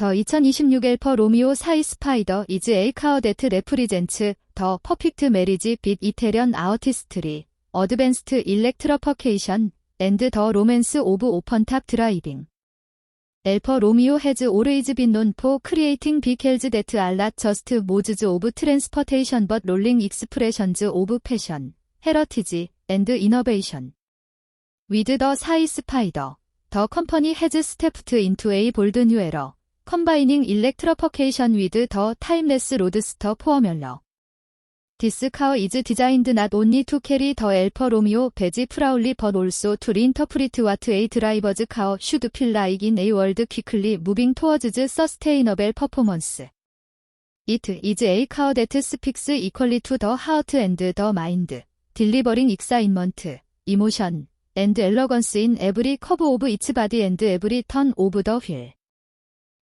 더 2026 엘퍼 로미오 사이 스파이더 이즈 에이 카어 데트 레프리젠츠 더 퍼펙트 메리지 빛 이태련 아어티스트리 어드밴스트 일렉트러퍼케이션 앤드 더 로맨스 오브 오펀탑 드라이빙. 엘퍼 로미오 헤즈 오르이즈 빈 논포 크리에이팅 비켈즈 데트 알랏 저스트 모즈즈 오브 트랜스퍼테이션 벗 롤링 익스프레션즈 오브 패션 헤러티지 앤드 이너베이션. 위드 더 사이 스파이더 더 컴퍼니 헤즈 스테프트 인투 에이 볼드 뉴 에러 컴바이닝 일렉트러퍼케이션 위드 더 타임레스 로드스터 포어멸러 디스 카어 이즈 디자인드 낫 온리 투 캐리 더 엘퍼 로미오 베지 프라울리 벗 올소 투 인터프리트 와트 에이 드라이버즈 카어 슈드 필 라이क 인 에이 월드 퀴클리 무빙 토어즈즈 서스테이너벨 퍼포먼스 이트 이즈 에이 카어 데트 스픽스 이퀄리 투 더 하우트 앤드 더 마인드 딜리버링 익사인먼트 이모션 앤드 엘러건스 인 에브리 커브 오브 이츠 바디 앤드 에브리 턴 오브 더 휠.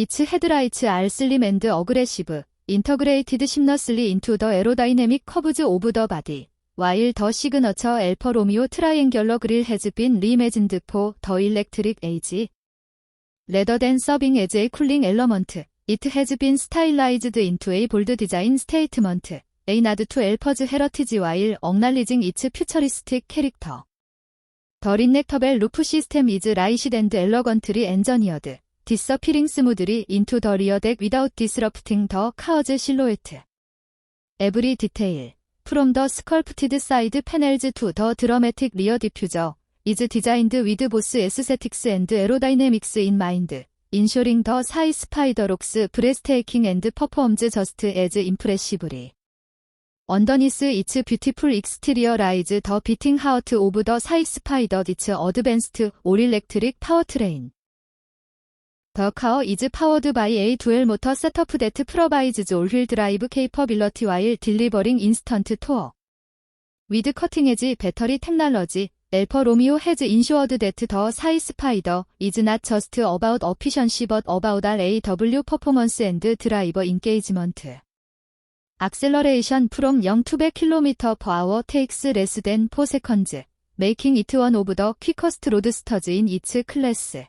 이츠 헤드라이츠 알 슬림 앤드 어그레시브 인터그레이티드 심너슬리 인투 더 에로다이내믹 커브즈 오브 더 바디 와일 더 시그너처 엘퍼 로미오 트라이앵결러 그릴 헤즈빈 리메진드 포 더 일렉트릭 에이지 레더 댄 서빙 에즈 에 쿨링 엘러먼트 이트 헤즈빈 스타일라이즈드 인투 에이 볼드 디자인 스테이트먼트 에이나드 투 엘퍼즈 헤러티지 와일 억날리징 이츠 퓨처리스틱 캐릭터 더 린넥터벨 루프 시스템 이즈 라이시드 앤드 엘러건트리 엔저니어드 디서피링 스무드리 인투 더 리어 덱 위다웃 디스럽팅 더 카어즈 실로에트 에브리 디테일 프롬 더 스컬프티드 사이드 패널즈 투 더 드러매틱 리어 디퓨저 이즈 디자인드 위드 보스 에스세틱스 앤드 에로다이내믹스 인 마인드 인쇼링 더 사이 스파이더록스 브레스테이킹 앤드 퍼포엄즈 저스트 에즈 임프레시브리 언더니스 이츠 뷰티풀 익스티리어 라이즈 더 비팅 하우트 오브 더 사이 스파이더 디츠 어드밴스트 올일렉트릭 파워트레인 더 카어 이즈 파워드 바이 에이 두엘 모터 셋어프 데트 프로바이즈즈 올휠 드라이브 케이퍼빌러티 와일 딜리버링 인스턴트 토어 위드 커팅 에지 배터리 텍날러지 엘퍼 로미오 헤즈 인슈어드 데트 더 사이 스파이더 이즈 낫 저스트 어바웃 어피션시 벗 어바웃 알 AW 퍼포먼스 앤드 드라이버 인게이지먼트 악셀러레이션 프롬 0 to 100km per hour takes less than 4 seconds, making it one of the quickest roadsters in its class.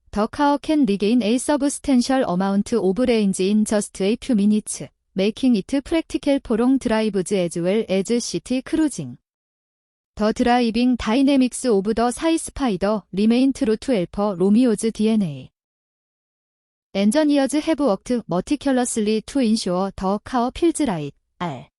has been addressed with a high capacity battery pack that offers over 500 km of range on a single charge. Moreover, with ultra fast charging capabilities, the car can regain a substantial amount of range in just a few minutes, making it practical for long drives as well as city cruising. The driving dynamics of the Sky Spider remain true to Alfa Romeo's DNA. 엔저니어즈 해브 워크드 머티큘러슬리 투 인쇼어 더 카어 필즈 라이트 R